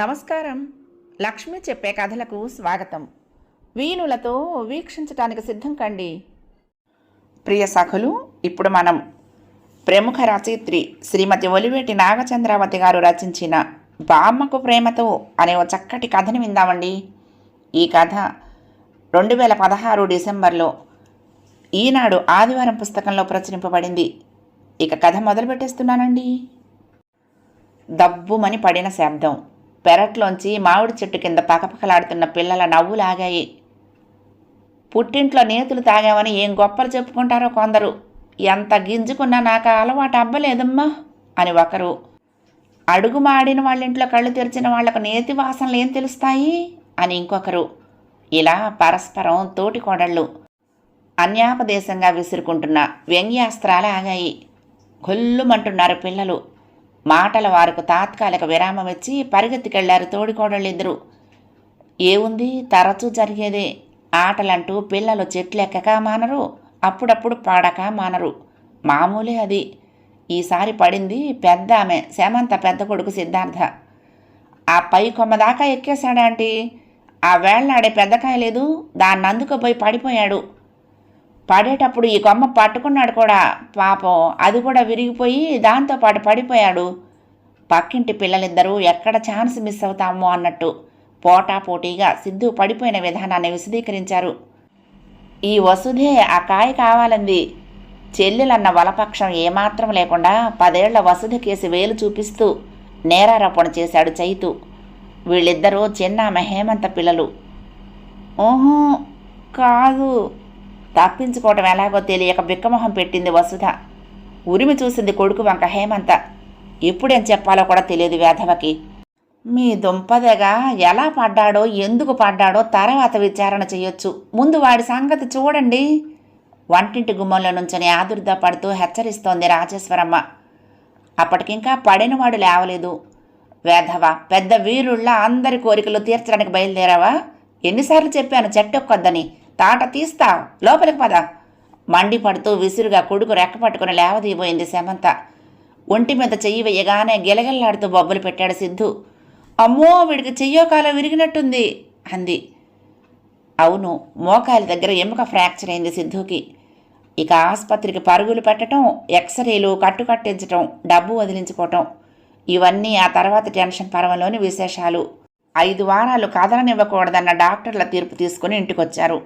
నమస్కారం. లక్ష్మి చెప్పే కథలకు స్వాగతం. వీణులతో వీక్షించటానికి సిద్ధం కండి. ప్రియ సఖులు ఇప్పుడు మనం ప్రముఖ రచయిత్రి శ్రీమతి ఒలివేటి నాగచంద్రావతి గారు రచించిన బామ్మకు ప్రేమతో అనే ఓ చక్కటి కథని విందామండి. ఈ కథ రెండు వేల పదహారు డిసెంబర్లో ఈనాడు ఆదివారం పుస్తకంలో ప్రచురింపబడింది. ఇక కథ మొదలు పెట్టేస్తున్నానండి దబ్బుమని పడిన శబ్దం. పెరట్లోంచి మామిడి చెట్టు కింద పకపకలాడుతున్న పిల్లల నవ్వులాగాయి. పుట్టింట్లో నేతులు తాగామని ఏం గొప్పలు చెప్పుకుంటారో కొందరు. ఎంత గింజుకున్నా నాకు అలవాటు అవ్వలేదమ్మా అని ఒకరు. అడుగు మాడిన వాళ్ళ ఇంట్లో కళ్ళు తెరిచిన వాళ్ళకు నేతి వాసనలు ఏం తెలుస్తాయి? అని ఇంకొకరు. ఇలా పరస్పరం తోటి కోడళ్ళు. అన్యాపదేశంగా విసురుకుంటున్న వ్యంగ్యాస్త్రాలు ఆగాయి. గొల్లుమంటున్నారు పిల్లలు. మాటల వారికి తాత్కాలిక విరామం ఇచ్చి పరిగెత్తికెళ్ళారు తోడికోడళ్ళిద్దరూ. ఏముంది? తరచూ జరిగేదే. ఆటలంటూ పిల్లలు చెట్లెక్కక మానరు. అప్పుడప్పుడు పాడక మానరు. మామూలే అది. ఈసారి పడింది పెద్ద ఆమె సేమంత పెద్ద కొడుకు సిద్ధార్థ. ఆ పై కొమ్మ దాకా ఎక్కేశాడాంటి ఆ వేళ్ళాడే పెద్దకాయ లేదు. దాన్ని అందుకుపోయి పడిపోయాడు. పడేటప్పుడు ఈ కొమ్మ పట్టుకున్నాడు కూడా పాపం. అది కూడా విరిగిపోయి దాంతోపాటు పడిపోయాడు. పక్కింటి పిల్లలిద్దరూ ఎక్కడ ఛాన్స్ మిస్ అవుతామో అన్నట్టు పోటాపోటీగా సిద్ధు పడిపోయిన విధానాన్ని విశదీకరించారు. ఈ వసుధే ఆ కాయ కావాలంది. చెల్లెలన్న వలపక్షం ఏమాత్రం లేకుండా పదేళ్ళ వసుధ కేసి వేలు చూపిస్తూ నేరారోపణ చేశాడు చైతు. వీళ్ళిద్దరూ చిన్న హేమంత పిల్లలు. ఓహో కాదు. తప్పించుకోవటం ఎలాగో తెలియక బిక్కమొహం పెట్టింది వసుధ. ఉరిమి చూసింది కొడుకు వంక హేమంత. ఎప్పుడేం చెప్పాలో కూడా తెలియదు వేధవకి. మీ దుంపదగా ఎలా పడ్డాడో ఎందుకు పడ్డాడో తర్వాత విచారణ చేయొచ్చు. ముందు వాడి సంగతి చూడండి. వంటింటి గుమ్మంలో నుంచని ఆదుర్దా పడుతూ హెచ్చరిస్తోంది రాజేశ్వరమ్మ. అప్పటికింకా పడినవాడు లేవలేదు. వేధవ పెద్ద వీరుళ్ళ అందరి కోరికలు తీర్చడానికి బయలుదేరావా? ఎన్నిసార్లు చెప్పాను చెట్టొక్కొద్దని. తాట తీస్తా. లోపలికి పద. మండిపడుతూ విసురుగా కొడుకు రెక్క పట్టుకుని లేవదీయబోయింది శమంత ఒంటి మీద చెయ్యి వేయగానే గిలగిల్లాడుతూ బొబ్బలు పెట్టాడు సిద్ధు. అమ్మో వీడికి చెయ్యో కాలం విరిగినట్టుంది అంది. అవును మోకాలి దగ్గర ఎముక ఫ్రాక్చర్ అయింది సిద్ధుకి. ఇక ఆసుపత్రికి పరుగులు పెట్టడం ఎక్స్రేలు కట్టుకట్టించటం డబ్బు వదిలించుకోవటం ఇవన్నీ ఆ తర్వాత టెన్షన్ పర్వంలోని విశేషాలు. ఐదు వారాలు కదలనివ్వకూడదన్న డాక్టర్ల తీర్పు తీసుకుని ఇంటికొచ్చారు.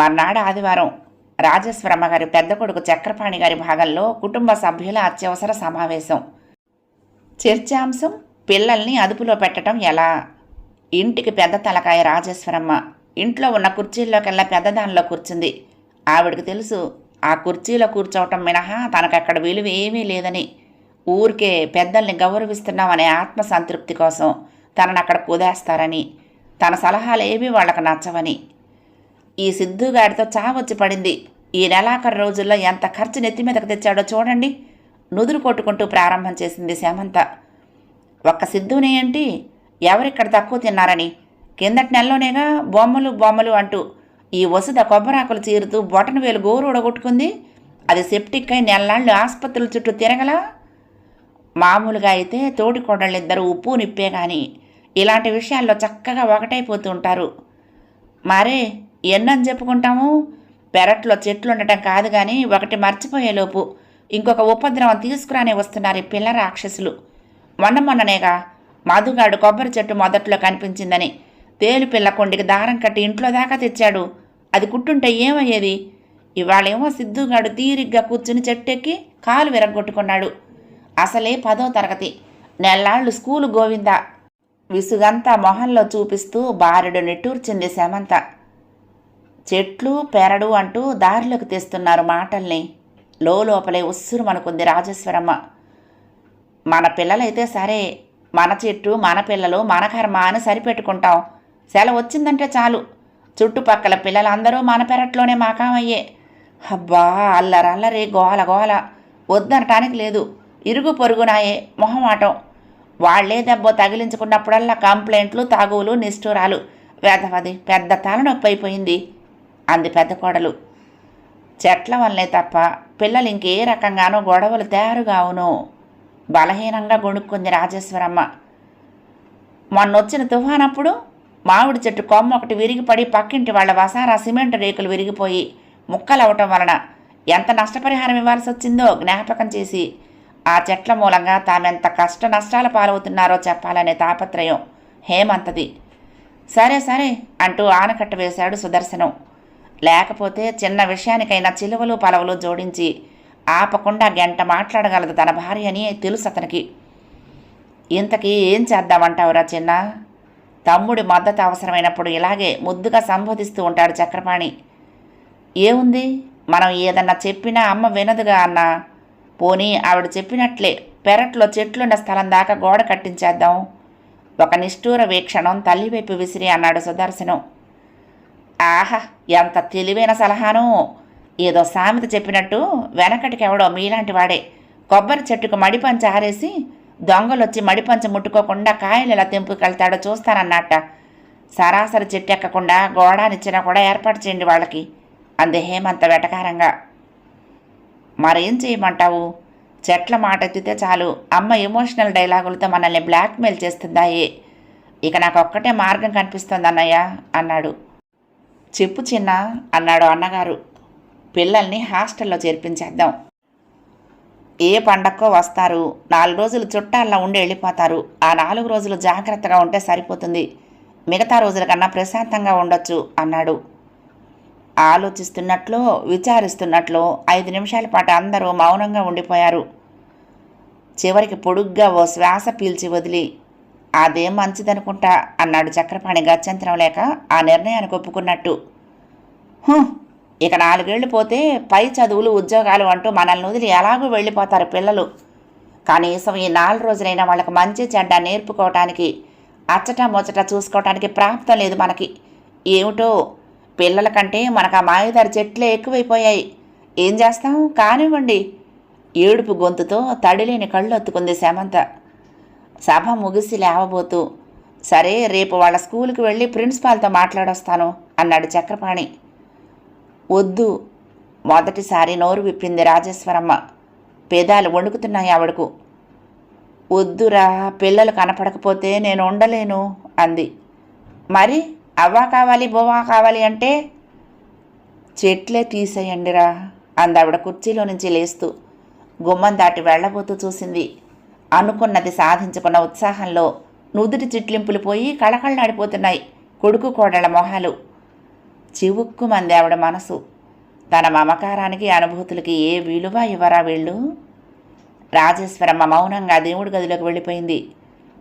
మర్నాడు ఆదివారం రాజేశ్వరమ్మ గారి పెద్ద కొడుకు చక్రపాణి గారి భాగంలో కుటుంబ సభ్యుల అత్యవసర సమావేశం. చర్చాంశం పిల్లల్ని అదుపులో పెట్టడం ఎలా? ఇంటికి పెద్ద తలకాయ రాజేశ్వరమ్మ. ఇంట్లో ఉన్న కుర్చీల్లోకెల్లా పెద్దదానిలో కూర్చుంది. ఆవిడకి తెలుసు ఆ కుర్చీలో కూర్చోవటం మినహా తనకక్కడ విలువ ఏమీ లేదని. ఊరికే పెద్దల్ని గౌరవిస్తున్నామనే ఆత్మసంతృప్తి కోసం తనను అక్కడ కుదేస్తారని. తన సలహాలు ఏమీ వాళ్ళకు నచ్చవని. ఈ సిద్ధుగాడితో చావొచ్చి పడింది. ఈ నెలాఖరు రోజుల్లో ఎంత ఖర్చు నెత్తి మీదకు తెచ్చాడో చూడండి. నుదురు కొట్టుకుంటూ ప్రారంభం చేసింది సేమంత ఒక్క సిద్ధునే ఏంటి? ఎవరిక్కడ తక్కువ తిన్నారని? కిందటి నెలలోనేగా బొమ్మలు బొమ్మలు అంటూ ఈ వసుద కొబ్బరాకులు చీరుతూ బొటన వేలు గోరు ఉడగొట్టుకుంది అది సెప్టిక్ అయి నెలనాళ్ళు ఆసుపత్రుల చుట్టూ తిరగలా? మామూలుగా అయితే తోటి కోడళ్ళిద్దరూ ఉప్పు నిప్పే కానీ ఇలాంటి విషయాల్లో చక్కగా ఒకటైపోతూ ఉంటారు. మరే ఎన్నని చెప్పుకుంటాము? పెరట్లో చెట్లు ఉండటం కాదు కానీ ఒకటి మర్చిపోయేలోపు ఇంకొక ఉపద్రవం తీసుకురానే వస్తున్నారు ఈ పిల్ల రాక్షసులు. మొన్న మొన్ననేగా మధుగాడు కొబ్బరి చెట్టు మొదట్లో కనిపించిందని తేలు పిల్ల కొండికి దారం కట్టి ఇంట్లో దాకా తెచ్చాడు. అది కుట్టుంటే ఏమయ్యేది? ఇవాళేమో సిద్ధుగాడు తీరిగ్గా కూర్చుని చెట్టెక్కి కాలు విరగొట్టుకున్నాడు అసలే పదో తరగతి. నెల్లాళ్ళు స్కూలు గోవిందా. విసుగంతా మొహంలో చూపిస్తూ బారెడు నిట్టూర్చింది శమంత చెట్లు పెరడు అంటూ దారిలోకి తెస్తున్నారు మాటల్ని. లోపలే ఉస్సురుమనుకుంది రాజేశ్వరమ్మ. మన పిల్లలైతే సరే మన చెట్టు మన పిల్లలు మన కర్మ అని సరిపెట్టుకుంటాం. సెలవు వచ్చిందంటే చాలు. చుట్టుపక్కల పిల్లలందరూ మన పెరట్లోనే మాకామయ్యే. అబ్బా అల్లరల్లరే గోల గోల. వద్దనటానికి లేదు. ఇరుగు పొరుగునాయే మొహమాటం. వాళ్ళే దెబ్బ తగిలించుకున్నప్పుడల్లా కంప్లైంట్లు తాగువులు నిష్ఠూరాలు. వేదవది పెద్ద తలనొప్పి అయిపోయింది అంది పెద్ద కోడలు. చెట్ల వల్లే తప్ప పిల్లలు ఇంకే రకంగానూ గొడవలు తయారుగావును బలహీనంగా గొణుక్కుంది రాజేశ్వరమ్మ. మొన్నొచ్చిన తుఫానప్పుడు మామిడి చెట్టు కొమ్మ ఒకటి విరిగిపడి పక్కింటి వాళ్ళ వసారా సిమెంట్ రేకులు విరిగిపోయి ముక్కలవటం వలన ఎంత నష్టపరిహారం ఇవ్వాల్సి వచ్చిందో జ్ఞాపకం చేసి ఆ చెట్ల మూలంగా తామెంత కష్ట నష్టాల పాలవుతున్నారో చెప్పాలనే తాపత్రయం హేమంతది. సరే సరే అంటూ ఆనకట్ట వేశాడు సుదర్శనం. లేకపోతే చిన్న విషయానికైనా చిలువలు పలవలు జోడించి ఆపకుండా గంట మాట్లాడగలదు తన భార్య అని తెలుసు అతనికి. ఇంతకీ ఏం చేద్దామంటావురా చిన్న? తమ్ముడి మద్దతు అవసరమైనప్పుడు ఇలాగే ముద్దుగా సంబోధిస్తూ ఉంటాడు చక్రపాణి. ఏముంది? మనం ఏదన్నా చెప్పినా అమ్మ వినదుగా అన్నా? పోనీ ఆవిడ చెప్పినట్లే పెరట్లో చెట్లున్న స్థలం దాకా గోడ కట్టించేద్దాం. ఒక నిష్ఠూర వీక్షణం తల్లివైపు విసిరి అన్నాడు సుదర్శనం. ఆహా ఎంత తెలివైన సలహాను. ఏదో సామెత చెప్పినట్టు వెనకటికి ఎవడో మీలాంటి వాడే. కొబ్బరి చెట్టుకు మడిపంచ ఆరేసి దొంగలొచ్చి మడిపంచ ముట్టుకోకుండా కాయలు ఎలా తెంపుకెళ్తాడో చూస్తానన్నట్ట సరాసరి చెట్టు ఎక్కకుండా గోడానిచ్చినా కూడా ఏర్పాటు చేయండి వాళ్ళకి అంది హేమంత వెటకారంగా. మరేం చేయమంటావు? చెట్ల మాట ఎత్తితే చాలు. అమ్మ ఎమోషనల్ డైలాగులతో మనల్ని బ్లాక్మెయిల్ చేస్తుందాయే. ఇక నాకు ఒక్కటే మార్గం కనిపిస్తుంది అన్నయ్య అన్నాడు. చెప్పు చిన్న అన్నాడు అన్నగారు. పిల్లల్ని హాస్టల్లో చేర్పించేద్దాం. ఏ పండక్కో వస్తారు. నాలుగు రోజులు చుట్టాల్లో ఉండి వెళ్ళిపోతారు. ఆ నాలుగు రోజులు జాగ్రత్తగా ఉంటే సరిపోతుంది. మిగతా రోజుల కన్నా ప్రశాంతంగా ఉండొచ్చు అన్నాడు. ఆలోచిస్తున్నట్లు విచారిస్తున్నట్లు ఐదు నిమిషాల పాటు అందరూ మౌనంగా ఉండిపోయారు. చివరికి పొడుగ్గా ఓ శ్వాస పీల్చి వదిలి అదేం మంచిదనుకుంటా అన్నాడు చక్రపాణి గత్యంతరం లేక ఆ నిర్ణయానికి ఒప్పుకున్నట్టు. ఇక నాలుగేళ్ళు పోతే పై చదువులు ఉద్యోగాలు అంటూ మనల్ని వదిలి ఎలాగూ వెళ్ళిపోతారు పిల్లలు. కనీసం ఈ నాలుగు రోజులైనా వాళ్ళకి మంచి చెడ్డ నేర్పుకోవటానికి అచ్చట ముచ్చట చూసుకోవటానికి ప్రాప్తం లేదు మనకి. ఏమిటో పిల్లల కంటే మనకు ఆ మాయదారి చెట్లే ఎక్కువైపోయాయి. ఏం చేస్తాం? కానివ్వండి. ఏడుపు గొంతుతో తడిలేని కళ్ళు ఒత్తుకుంది శమంత. సభ ముగిసి లేవబోతూ సరే రేపు వాళ్ళ స్కూల్కి వెళ్ళి ప్రిన్సిపాల్తో మాట్లాడొస్తాను అన్నాడు చక్రపాణి. వద్దు మొదటిసారి నోరు విప్పింది రాజేశ్వరమ్మ. పేదాలు వణుకుతున్నాయి ఆవిడకు. వద్దురా పిల్లలు కనపడకపోతే నేను ఉండలేను అంది. మరి అవ్వా కావాలి బొవ్వా కావాలి అంటే? చెట్లే తీసేయండిరా అందావిడ కుర్చీలో నుంచి లేస్తూ గుమ్మం దాటి వెళ్ళబోతూ చూసింది. అనుకున్నది సాధించుకున్న ఉత్సాహంలో నుదుటి చిట్లింపులు పోయి కళకళలాడిపోతున్నాయి కొడుకు కోడల మొహాలు. చివుక్కుమంది ఆవిడ మనసు. తన మమకారానికి అనుభూతులకి ఏ విలువ ఇవ్వరా వీళ్ళు? రాజేశ్వరమ్మ మౌనంగా దేవుడి గదిలోకి వెళ్ళిపోయింది.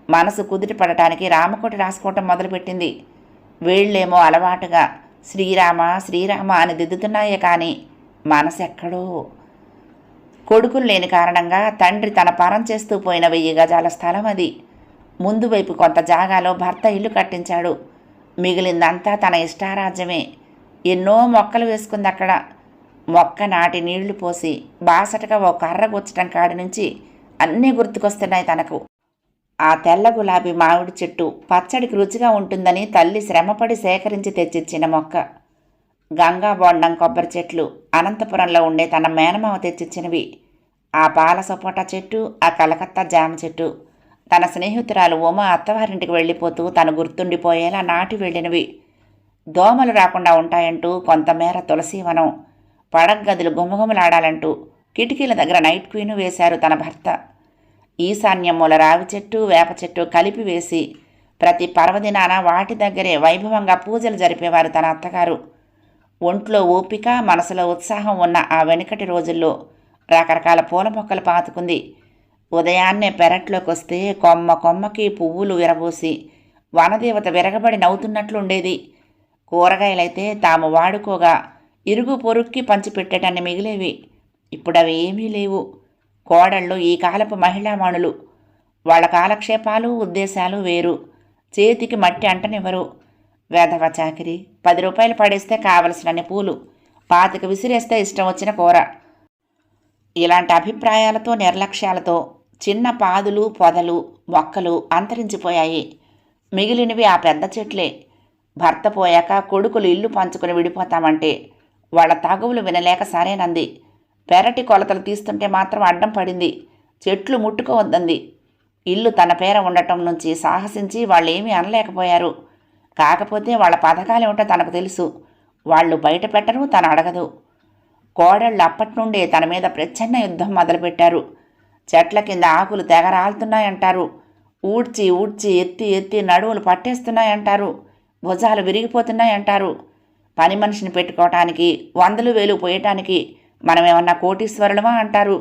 మనసు కుదిరి పడటానికి రామకోటి రాసుకోవటం మొదలుపెట్టింది. వీళ్ళేమో అలవాటుగా శ్రీరామ శ్రీరామ అని దిద్దుతున్నాయే కానీ మనసు ఎక్కడో కొడుకులు లేని కారణంగా తండ్రి తన పరం చేస్తూ పోయిన వెయ్యి గజాల స్థలం అది. ముందు వైపు కొంత జాగాలో భర్త ఇల్లు కట్టించాడు. మిగిలిందంతా తన ఇష్టారాజ్యమే. ఎన్నో మొక్కలు వేసుకుంది అక్కడ మొక్క నాటి నీళ్ళు పోసి బాసటగా ఓ కర్ర గుచ్చటం కాడి నుంచి అన్నీ గుర్తుకొస్తున్నాయి తనకు. ఆ తెల్ల గులాబీ మామిడి చెట్టు పచ్చడికి రుచిగా ఉంటుందని తల్లి శ్రమపడి సేకరించి తెచ్చిచ్చిన మొక్క. గంగా బొండం కొబ్బరి చెట్లు అనంతపురంలో ఉండే తన మేనమామ తెచ్చిచ్చినవి. ఆ పాల సపోటా చెట్టు ఆ కలకత్తా జామ చెట్టు. తన స్నేహితురాలు ఉమ అత్తవారింటికి వెళ్ళిపోతూ తను గుర్తుండిపోయేలా నాటి వెళ్ళినవి. దోమలు రాకుండా ఉంటాయంటూ కొంతమేర తులసీవనం పడగదులు గుమగుమలాడాలంటూ కిటికీల దగ్గర నైట్ క్వీను వేశారు తన భర్త. ఈశాన్యమూల రావి చెట్టు వేప చెట్టు కలిపి వేసి ప్రతి పర్వదినాన వాటి దగ్గరే వైభవంగా పూజలు జరిపేవారు తన అత్తగారు. ఒంట్లో ఓపిక మనసులో ఉత్సాహం ఉన్న ఆ వెనుకటి రోజుల్లో రకరకాల పూల మొక్కలు పాతుకుంది. ఉదయాన్నే పెరట్లోకి వస్తే కొమ్మ కొమ్మకి పువ్వులు విరబోసి వనదేవత విరగబడి నవ్వుతున్నట్లుండేది. కూరగాయలైతే తాము వాడుకోగా ఇరుగు పొరుక్కి పంచిపెట్టేటన్ని మిగిలేవి. ఇప్పుడు అవి ఏమీ లేవు. కోడళ్ళు ఈ కాలపు మహిళామణులు. వాళ్ళ కాలక్షేపాలు ఉద్దేశాలు వేరు. చేతికి మట్టి అంటనివ్వరు. వేధవ చాకిరి పది రూపాయలు పడేస్తే కావలసినన్ని పూలు పాతిక విసిరేస్తే ఇష్టం వచ్చిన కూర. ఇలాంటి అభిప్రాయాలతో నిర్లక్ష్యాలతో చిన్న పాదులు పొదలు మొక్కలు అంతరించిపోయాయి. మిగిలినవి ఆ పెద్ద చెట్లే. భర్త పోయాక కొడుకులు ఇల్లు పంచుకుని విడిపోతామంటే వాళ్ళ తగువులు వినలేక సరేనంది. పెరటి కొలతలు తీస్తుంటే మాత్రం అడ్డం పడింది. చెట్లు ముట్టుకోవద్దంది. ఇల్లు తన పేర ఉండటం నుంచి సాహసించి వాళ్ళేమీ అనలేకపోయారు. కాకపోతే వాళ్ళ పథకాలేమిటో తనకు తెలుసు. వాళ్ళు బయట పెట్టరు తను అడగదు. కోడళ్ళు అప్పటి నుండే తన మీద ప్రచ్ఛన్న యుద్ధం మొదలుపెట్టారు. చెట్ల కింద ఆకులు తెగరాలుతున్నాయంటారు ఊడ్చి ఊడ్చి ఎత్తి ఎత్తి నడువులు పట్టేస్తున్నాయంటారు. భుజాలు విరిగిపోతున్నాయంటారు. పని మనిషిని పెట్టుకోవటానికి వందలు వేలు పోయటానికి మనమేమన్నా కోటీశ్వరులమా అంటారు.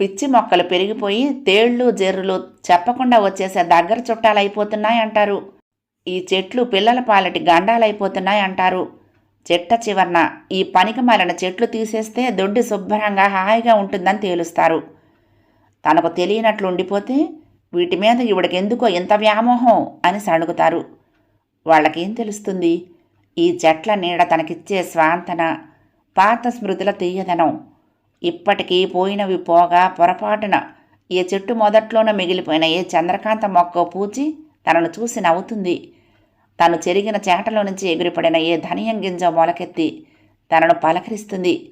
పిచ్చి మొక్కలు పెరిగిపోయి తేళ్ళు జెర్రులు చెప్పకుండా వచ్చేసే దగ్గర చుట్టాలైపోతున్నాయంటారు. ఈ చెట్లు పిల్లల పాలటి గండాలైపోతున్నాయి అంటారు. చెట్ట చివరన ఈ పనికి మాలిన చెట్లు తీసేస్తే దొడ్డి శుభ్రంగా హాయిగా ఉంటుందని తేలుస్తారు. తనకు తెలియనట్లు ఉండిపోతే వీటి మీద ఇవిడికి ఇంత వ్యామోహం అని సణుగుతారు. వాళ్ళకేం తెలుస్తుంది? ఈ చెట్ల నీడ తనకిచ్చే స్వాంతన పాత స్మృతుల తీయదనం ఇప్పటికీ పోయినవి పోగా పొరపాటున ఏ చెట్టు మొదట్లోన మిగిలిపోయిన ఏ చంద్రకాంత మొక్క పూచి తనను చూసి నవ్వుతుంది. తను చెరిగిన చేటలో నుంచి ఎగిరిపడిన ఏ ధనియం గింజ మొలకెత్తి తనను పలకరిస్తుంది.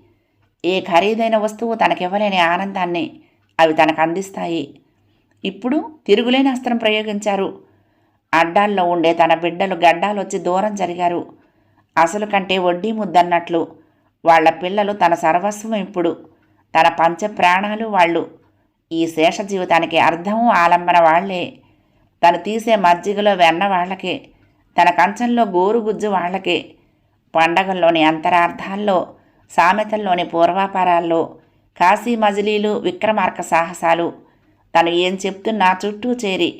ఏ ఖరీదైన వస్తువు తనకివ్వలేని ఆనందాన్ని అవి తనకు అందిస్తాయి. ఇప్పుడు తిరుగులేని అస్త్రం ప్రయోగించారు. అడ్డాల్లో ఉండే తన బిడ్డలు గడ్డాలొచ్చి దూరం జరిగారు. అసలు కంటే వడ్డీ ముద్దన్నట్లు వాళ్ళ పిల్లలు తన సర్వస్వం ఇప్పుడు. తన పంచ ప్రాణాలు వాళ్ళు. ఈ శేష జీవితానికి అర్థము ఆలంబన వాళ్ళే. తను తీసే మజ్జిగలో వెన్న వాళ్ళకే. తన కంచంలో గోరుగుజ్జు వాళ్ళకే పండగల్లోని అంతరార్థాల్లో సామెతల్లోని పూర్వాపారాల్లో కాశీ మజిలీలు విక్రమార్క సాహసాలు. తను ఏం చెప్తున్నా చుట్టూ చేరి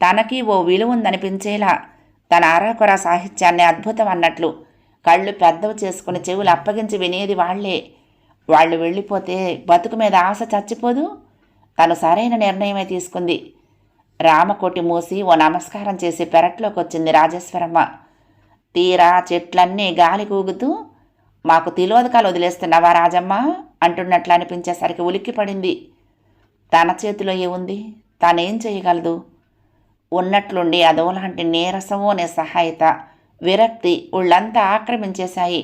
తనకి ఓ విలువ ఉందనిపించేలా తన అరాకొర సాహిత్యాన్ని అద్భుతం అన్నట్లు కళ్ళు పెద్దవి చేసుకుని చెవులు అప్పగించి వినేది వాళ్ళే. వాళ్ళు వెళ్ళిపోతే బతుకు మీద ఆశ చచ్చిపోదు? తను సరైన నిర్ణయమే తీసుకుంది. రామకోటి మూసి ఓ నమస్కారం చేసి పెరట్లోకి వచ్చింది రాజేశ్వరమ్మ. తీరా చెట్లన్నీ గాలి కూగుతూ మాకు తిలోదకాలు వదిలేస్తున్నావా రాజమ్మ? అంటున్నట్లు అనిపించేసరికి ఉలిక్కిపడింది తన చేతిలో ఏముంది? తానేం చేయగలదు? ఉన్నట్లుండి అదోలాంటి నీరసమో నిస్సహాయత విరక్తి ఒళ్ళంతా ఆక్రమించేశాయి.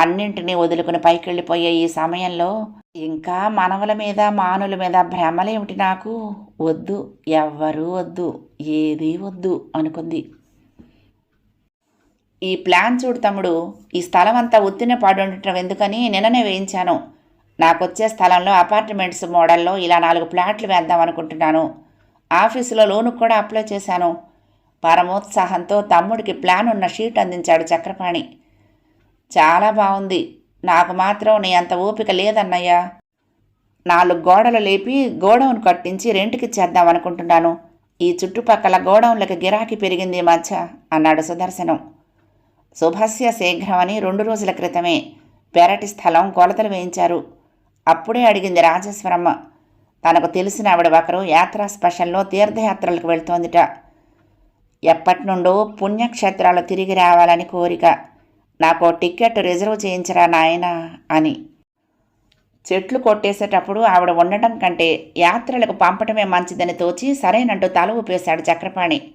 అన్నింటినీ వదులుకుని పైకెళ్ళిపోయే ఈ సమయంలో ఇంకా మనవల మీద మానుల మీద భ్రమలేమిటి నాకు? వద్దు ఎవ్వరూ వద్దు ఏదీ వద్దు అనుకుంది. ఈ ప్లాన్ చూడు తమ్ముడు ఈ స్థలం అంతా ఉత్తిన పాడుండటం ఎందుకని నిన్ననే వేయించాను. నాకొచ్చే స్థలంలో అపార్ట్మెంట్స్ మోడల్లో ఇలా నాలుగు ప్లాట్లు వేద్దాం అనుకుంటున్నాను. ఆఫీసులో లోను కూడా అప్లై చేశాను. పరమోత్సాహంతో తమ్ముడికి ప్లాన్ ఉన్న షీట్ అందించాడు చక్రపాణి. చాలా బాగుంది నాకు మాత్రం నీ అంత ఓపిక లేదన్నయ్యా. నాలుగు గోడలు లేపి గోడౌన్ కట్టించి రెంట్కి చేద్దాం అనుకుంటున్నాను. ఈ చుట్టుపక్కల గోడౌన్లకు గిరాకీ పెరిగింది మధ్య అన్నాడు సుదర్శనం. శుభస్య శీఘ్రం అని రెండు రోజుల క్రితమే పెరటి స్థలం కొలతలు వేయించారు. అప్పుడే అడిగింది రాజేశ్వరమ్మ. తనకు తెలిసిన ఆవిడ ఒకరు యాత్రా స్పెషల్లో తీర్థయాత్రలకు వెళ్తోందిట. ఎప్పటి నుండో పుణ్యక్షేత్రాలు తిరిగి రావాలని కోరిక. నాకు టికెట్ రిజర్వ్ చేయించరా నాయనా? అని. చెట్లు కొట్టేసేటప్పుడు ఆవిడ ఉండటం కంటే యాత్రలకు పంపటమే మంచిదని తోచి సరేనంటూ తల ఊపేశాడు చక్రపాణి.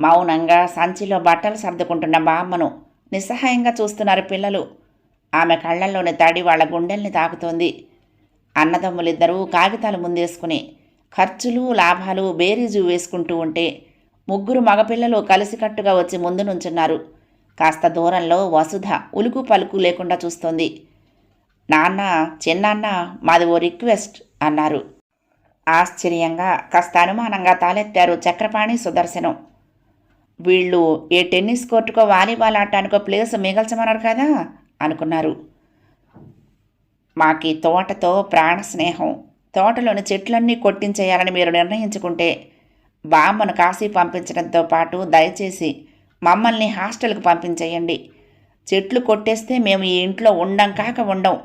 మౌనంగా సంచిలో బట్టలు సర్దుకుంటున్న బామ్మను నిస్సహాయంగా చూస్తున్నారు పిల్లలు. ఆమె కళ్ళల్లోని తడి వాళ్ళ గుండెల్ని తాకుతోంది. అన్నదమ్ములిద్దరూ కాగితాలు ముందేసుకుని ఖర్చులు లాభాలు బేరీజు వేసుకుంటూ ఉంటే ముగ్గురు మగపిల్లలు కలిసికట్టుగా వచ్చి ముందు నుంచున్నారు. కాస్త దూరంలో వసుధ ఉలుకు పలుకు లేకుండా చూస్తోంది. నాన్న చిన్నాన్న మాది ఓ రిక్వెస్ట్ అన్నారు. ఆశ్చర్యంగా కాస్త అనుమానంగా తాలెత్తారు చక్రపాణి సుదర్శనం. వీళ్ళు ఏ టెన్నిస్ కోర్టుకో వాలీబాల్ ఆడటానికో ప్లేస్ మిగల్చమన్నారు కదా అనుకున్నారు. మాకి తోటతో ప్రాణ స్నేహం. తోటలోని చెట్లన్నీ కొట్టించేయాలని మీరు నిర్ణయించుకుంటే బామ్మను కాశీ పంపించడంతో పాటు దయచేసి మమ్మల్ని హాస్టల్కి పంపించేయండి. చెట్లు కొట్టేస్తే మేము ఈ ఇంట్లో ఉండం కాక ఉండం.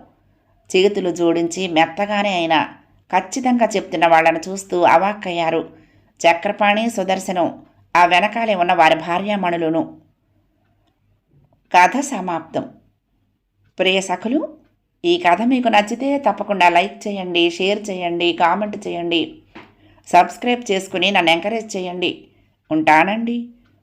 చేతులు జోడించి మెత్తగానే అయినా ఖచ్చితంగా చెప్తున్న వాళ్ళని చూస్తూ అవాక్కయ్యారు. చక్రపాణి సుదర్శనం ఆ వెనకాలే ఉన్న వారి భార్యామణులను. కథ సమాప్తం. ప్రియ సఖులు ఈ కథ మీకు నచ్చితే తప్పకుండా లైక్ చేయండి షేర్ చేయండి కామెంట్ చేయండి. సబ్స్క్రైబ్ చేసుకుని నన్ను ఎంకరేజ్ చేయండి. ఉంటానండి.